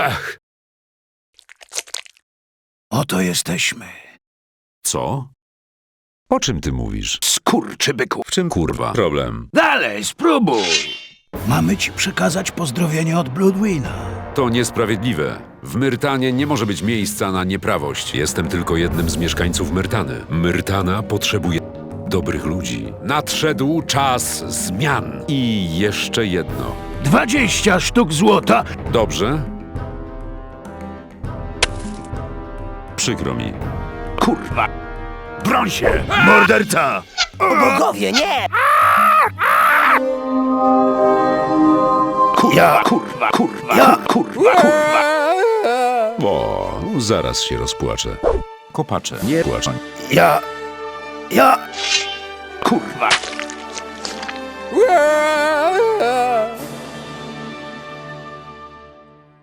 Ach, Oto jesteśmy. co? O czym ty mówisz? Skurczybyku. W czym kurwa problem? Dalej, spróbuj. Mamy ci przekazać pozdrowienie od Bloodwina. To niesprawiedliwe. W Myrtanie nie może być miejsca na nieprawość. Jestem tylko jednym z mieszkańców Myrtany. Myrtana potrzebuje dobrych ludzi. Nadszedł czas zmian. I jeszcze jedno. 20 sztuk złota. Dobrze? Przykro mi. Kurwa. Broń się, morderca. Bogowie, nie! Ja, kurwa, kurwa, ja, kurwa, kurwa. O, zaraz się rozpłaczę. Kopacze, nie płacz. Ja, ja, kurwa.